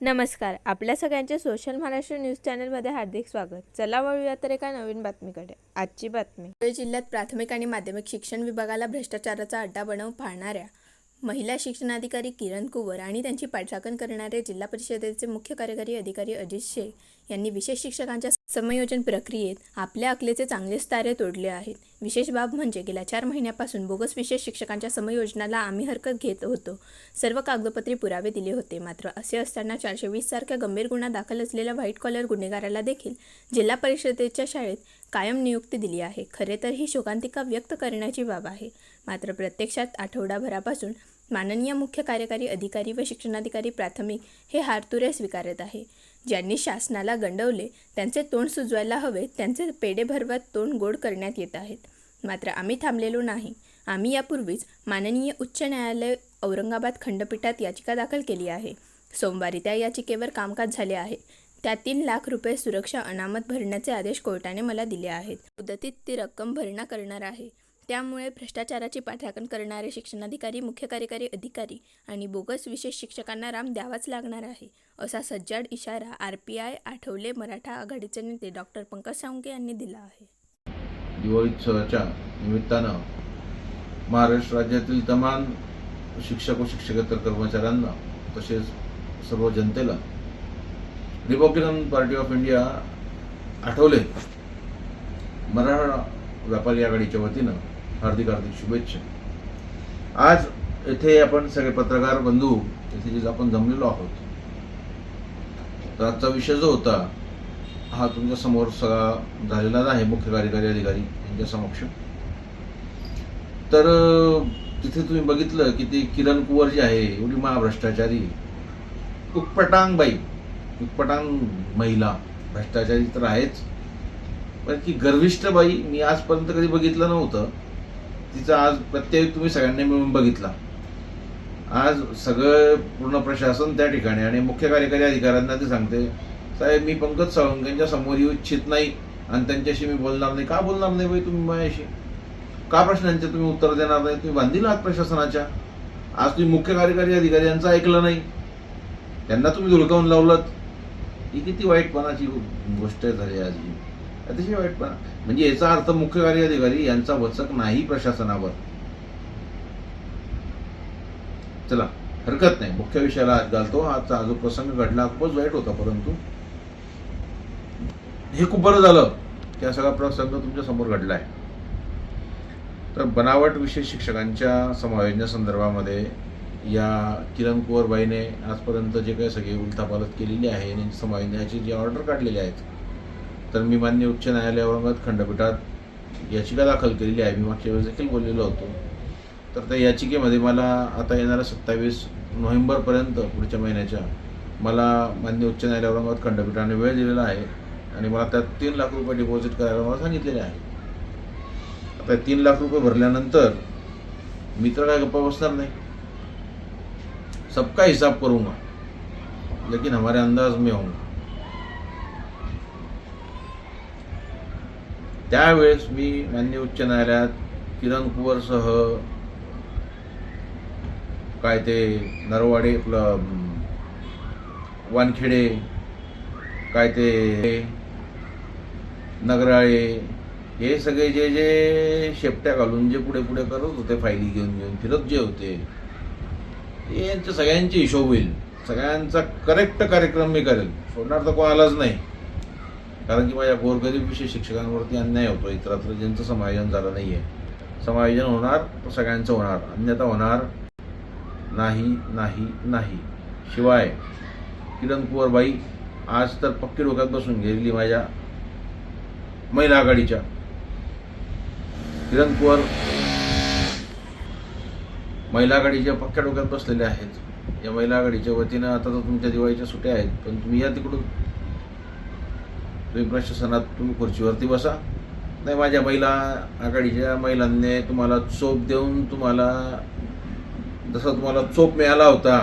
नमस्कार आपल्या सगळ्यांचे सोशल महाराष्ट्र न्यूज चॅनलमध्ये हार्दिक स्वागत. चला वळूया तर एका नवीन बातमीकडे. आजची बातमी. धुळे जिल्ह्यात प्राथमिक आणि माध्यमिक शिक्षण विभागाला भ्रष्टाचाराचा अड्डा बनवून पाहणाऱ्या महिला शिक्षणाधिकारी किरण कुवर आणि त्यांची पाठराखण करणारे जिल्हा परिषदेचे मुख्य कार्यकारी अधिकारी अजित शेख यांनी विशेष शिक्षकांच्या समयोजन प्रक्रियेत आपल्या अकलेचे चांगलेच तारे तोडले आहेत. विशेष बाब म्हणजे गेल्या चार महिन्यापासून बोगस विशेष शिक्षकांच्या समयोजनाला आम्ही हरकत घेत होतो. सर्व कागदपत्रे पुरावे दिले होते. मात्र असे असताना चारशे वीस सारख्या गंभीर गुन्हा दाखल असलेल्या व्हाईट कॉलर गुन्हेगाराला देखील जिल्हा परिषदेच्या शाळेत कायम नियुक्ती दिली आहे. खरे तर ही शोकांतिका व्यक्त करण्याची बाब आहे. मात्र प्रत्यक्षात आठवडाभरापासून माननीय मुख्य कार्यकारी अधिकारी व शिक्षणाधिकारी प्राथमिक हे हारतुरे स्वीकारत आहे. ज्यांनी शासनाला गंडवले त्यांचे तोंड सुजवायला हवे त्यांचे पेढे भरवत तोंड गोड करण्यात येत आहेत. मात्र आम्ही थांबलेलो नाही. आम्ही यापूर्वीच माननीय उच्च न्यायालय औरंगाबाद खंडपीठात याचिका दाखल केली आहे. सोमवारी त्या याचिकेवर कामकाज झाले आहे. त्या तीन लाख रुपये सुरक्षा अनामत भरण्याचे आदेश कोर्टाने मला दिले आहेत. मुदतीत ती रक्कम भरणा करणार आहे. त्यामुळे भ्रष्टाचाराची पाठराखण करणारे शिक्षणाधिकारी मुख्य कार्यकारी अधिकारी आणि बोगस विशेष शिक्षकांना राम द्यावाच लागणार आहे असा सज्जाड इशारा R P I Athawale Maratha आघाडीचे नेते डॉक्टर पंकज सावंके यांनी दिला आहे. दिवाळी निमित्तानं महाराष्ट्र राज्यातील तमाम शिक्षक व शिक्षकेतर कर्मचाऱ्यांना तसेच सर्व जनतेला Republican Party of India Athawale Maratha व्यापारी आघाडीच्या वतीनं हार्दिक हार्दिक शुभेच्छा. आज येथे आपण सगळे पत्रकार बंधू येथे जे आपण जमलेलो आहोत तर आजचा विषय जो होता हा तुमच्यासमोर सगळा झालेला आहे मुख्य कार्यकारी अधिकारी यांच्या समक्ष. तर तिथे तुम्ही बघितलं की ती किरण कुवर जी आहे एवढी महाभ्रष्टाचारी उटपटांग बाई उटपटांग महिला भ्रष्टाचारी तर आहेच. पण ती गर्विष्ठ बाई मी आजपर्यंत कधी बघितलं नव्हतं. तिचा आज प्रत्येक तुम्ही सगळ्यांनी मिळून बघितला. आज सगळं पूर्ण प्रशासन त्या ठिकाणी आणि मुख्य कार्यकारी अधिकाऱ्यांना ते सांगते साहेब मी पंकज सावंत समोर येऊ इच्छित नाही आणि त्यांच्याशी मी बोलणार नाही. का बोलणार नाही बाई तुम्ही माझ्याशी? का प्रश्नांचे तुम्ही उत्तर देणार नाही? तुम्ही बांधील आहात प्रशासनाच्या. आज तुम्ही मुख्य कार्यकारी अधिकारी यांचं ऐकलं नाही. त्यांना तुम्ही धुडकावून लावलं ही किती वाईटपणाची गोष्ट झाली आज अतिशय वाईट ना म्हणजे याचा अर्थ मुख्य कार्य अधिकारी यांचा वचक नाही प्रशासनावर. चला हरकत नाही. मुख्य विषयाला हात घालतो. आजचा जो प्रसंग घडला खूपच वाईट होता परंतु. हे खूप बरं झालं की हा सगळा प्रसंग तुमच्यासमोर घडलाय. तर बनावट विशेष शिक्षकांच्या समायोजनासंदर्भामध्ये या किरण कुवरबाईने आजपर्यंत जे काही सगळी उलथापालत केलेली आहे आणि समायोजनाची जी ऑर्डर काढलेली आहेत तर मी मान्य उच्च न्यायालय औरंगाबाद खंडपीठात याचिका दाखल केलेली आहे. मी मागच्या वेळेस देखील बोललेलो होतो. तर त्या याचिकेमध्ये मला आता येणाऱ्या सत्तावीस नोव्हेंबरपर्यंत पुढच्या महिन्याच्या मला मान्य उच्च न्यायालय औरंगाबाद खंडपीठाने वेळ दिलेला आहे आणि मला त्यात तीन लाख रुपये डिपॉझिट करायला मला सांगितलेले आहे. आता तीन लाख रुपये भरल्यानंतर मी तर काय गप्पा बसणार नाही. सबका हिसाब करूंगा लेकिन हमारे अंदाज में होऊंगा. त्यावेळेस मी मान्य उच्च न्यायालयात किरण कुवरसह काय ते नरवाडे आपलं वानखेडे काय ते नगराळे हे सगळे जे जे शेपट्या घालून जे पुढे पुढे करत होते फायली घेऊन घेऊन फिरत जे होते यांच्या सगळ्यांचे हिशोब होईल. सगळ्यांचा करेक्ट कार्यक्रम मी करेल. सोडणार तर कोणालाच नाही. कारण की माझ्या गोरगरीबविषयी शिक्षकांवरती अन्याय होतो इतरत्र ज्यांचं समायोजन झालं नाही आहे समायोजन होणार तर सगळ्यांचं होणार. अन्यथा होणार नाही नाही नाही. शिवाय किरण कुवरबाई आज तर पक्की डोक्यात बसून गेलेली माझ्या महिला आघाडीच्या. किरण कुवर महिला आघाडीच्या पक्क्या डोक्यात बसलेल्या आहेत. या महिला आघाडीच्या वतीनं आता तर तुमच्या दिवाळीच्या सुट्या आहेत पण तुम्ही या तिकडून तुम्ही प्रशासनात तुम्ही खुर्चीवरती बसा. नाही माझ्या महिला आघाडीच्या महिलांनी तुम्हाला चोप देऊन तुम्हाला जसा तुम्हाला चोप मिळाला होता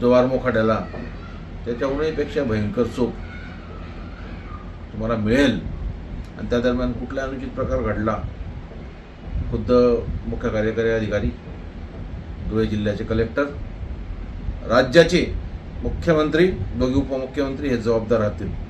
जवार मोखाड्याला त्याच्याहूनही पेक्षा भयंकर चोप तुम्हाला मिळेल. आणि त्या दरम्यान कुठला अनुचित प्रकार घडला? खुद्द मुख्य कार्यकारी अधिकारी धुळे जिल्ह्याचे कलेक्टर राज्याचे मुख्यमंत्री दोघे उपमुख्यमंत्री हे जबाबदार राहतील.